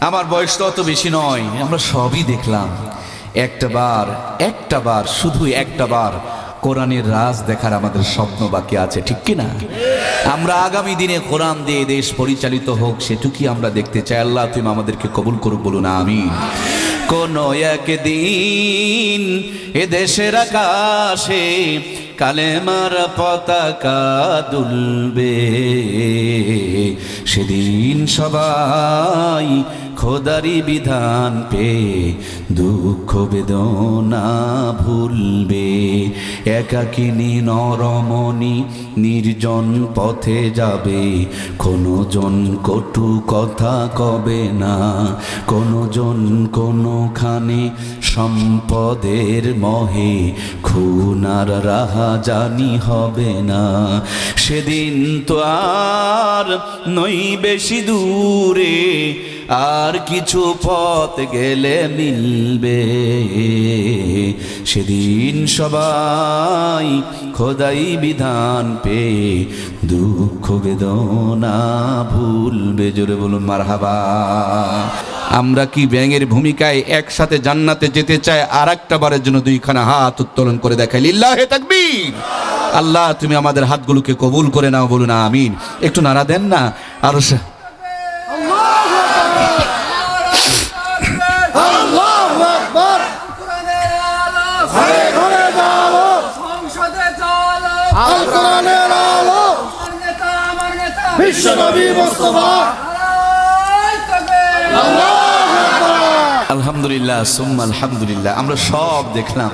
আমার বয়স তো অত বেশি নয়, আমরা সবই দেখলাম। একটা বার একটা বার, শুধু একটা বার কোরআনের রাজ দেখার আমাদের স্বপ্ন বাকি আছে, ঠিক কি না আমরা আগামী দিনে কোরআন দিয়ে দেশ পরিচালিত হোক সেটুকুই আমরা দেখতে চাই। আল্লাহ তুমি আমাদেরকে কবুল করুক, বলুন আমি কোন একদিন এ দেশের আকাশে কালেমার পতাকা দুলবে, সেদিন সবাই খোদারি বিধান পে, দুঃখ বেদনা ভুলবে। একাকিনী নরমণি নির্জন পথে যাবে। কোনো জন কটু কথা কবে না কোনো জন কোনোখানে সম্পদের মহে, খুনার রাহা জানি হবে না। সেদিন তো আর নই বেশি দূরে আর কিছু পথ গেলে মিলবে। সেদিন সবাই খোদাই বিধান পে দুঃখ বেদনা ভুলবে। জোরে বলুন, মারহাবা। আমরা কি ব্যাঙের ভূমিকায় একসাথে জান্নাতে যেতে চাই? আর একটা বারের জন্য দুইখানা হাত উত্তোলন করে দেখাই। লিল্লাহে তাকবীর। আল্লাহ, তুমি আমাদের হাতগুলোকে কবুল করে নাও, বলুন, আমিন। একটু নাড়া দেন না, আরও সা- আল্লাহু আকবার কোরআনের আলো ঘরে ঘরে আলো সংসদে চলো আল। নেতা বিশ্বনবী মুস্তাফা। আলহামদুলিল্লাহ সুম্মা আলহামদুলিল্লাহ। আমরা সব দেখলাম।